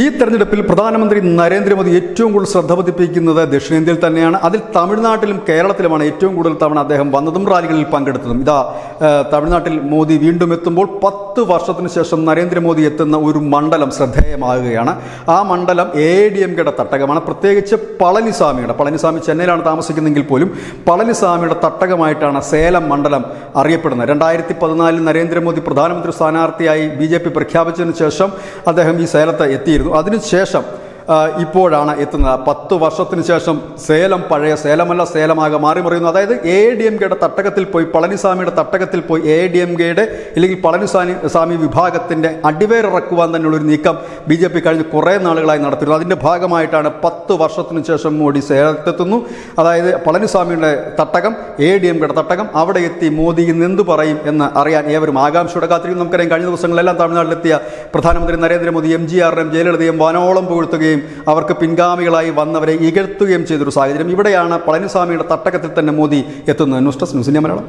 ഈ തെരഞ്ഞെടുപ്പിൽ പ്രധാനമന്ത്രി നരേന്ദ്രമോദി ഏറ്റവും കൂടുതൽ ശ്രദ്ധ പതിപ്പിക്കുന്നത് ദക്ഷിണേന്ത്യയിൽ തന്നെയാണ്. അതിൽ തമിഴ്നാട്ടിലും കേരളത്തിലുമാണ് ഏറ്റവും കൂടുതൽ തവണ അദ്ദേഹം വന്നതും റാലികളിൽ പങ്കെടുത്തതും. ഇതാ തമിഴ്നാട്ടിൽ മോദി വീണ്ടും എത്തുമ്പോൾ പത്ത് വർഷത്തിന് ശേഷം നരേന്ദ്രമോദി എത്തുന്ന ഒരു മണ്ഡലം ശ്രദ്ധേയമാകുകയാണ്. ആ മണ്ഡലം എ ഡി എം കെയുടെ തട്ടകമാണ്. പ്രത്യേകിച്ച് പളനിസ്വാമിയുടെ പളനിസ്വാമി ചെന്നൈയിലാണ് താമസിക്കുന്നതെങ്കിൽ പോലും പളനിസ്വാമിയുടെ തട്ടകമായിട്ടാണ് സേലം മണ്ഡലം അറിയപ്പെടുന്നത്. രണ്ടായിരത്തി പതിനാലിൽ നരേന്ദ്രമോദി പ്രധാനമന്ത്രി സ്ഥാനാർത്ഥിയായി ബി ജെ പി പ്രഖ്യാപിച്ചതിന് ശേഷം അദ്ദേഹം ഈ സേലത്ത് എത്തിയിരുന്നു. അതിനുശേഷം ആ, ഇപ്പോഴാണ് എത്തുന്നത്. പത്ത് വർഷത്തിന് ശേഷം സേലം പഴയ സേലമല്ല സേലമാകെ മാറി മറിയുന്നു. അതായത് എ ഡി എം കെയുടെ തട്ടകത്തിൽ പോയി പളനിസ്വാമിയുടെ തട്ടകത്തിൽ പോയി എ ഡി എം കെയുടെ അല്ലെങ്കിൽ പളനിസ്വാമി സ്വാമി വിഭാഗത്തിന്റെ അടിവേറിറക്കുവാൻ തന്നെയുള്ള ഒരു നീക്കം ബി ജെ പി കഴിഞ്ഞ് കുറേ നാളുകളായി നടത്തിയിരുന്നു. അതിന്റെ ഭാഗമായിട്ടാണ് പത്ത് വർഷത്തിന് ശേഷം മോഡി സേലത്തെത്തുന്നു. അതായത് പളനിസ്വാമിയുടെ തട്ടകം എ ഡി എം കെയുടെ തട്ടകം അവിടെ എത്തി മോദി ഇന്ന് എന്ത് പറയും എന്ന് അറിയാൻ ഏവരും ആകാംക്ഷയുടെ കാത്തിരിക്കും നമുക്കറിയാം കഴിഞ്ഞ ദിവസങ്ങളിലെല്ലാം തമിഴ്നാട്ടിലെത്തിയ പ്രധാനമന്ത്രി നരേന്ദ്രമോദി എം ജി ആറിനെയും ജയലളിതയും വനോളം പുകഴ്ത്തുകയും അവർക്ക് പിൻഗാമികളായി വന്നവരെ ഇകഴ്ത്തുകയും ചെയ്തൊരു സാഹചര്യം ഇവിടെയാണ് പളനിസ്വാമിയുടെ തട്ടകത്തിൽ തന്നെ മോദി എത്തുന്നത്. News desk news India Malayalam.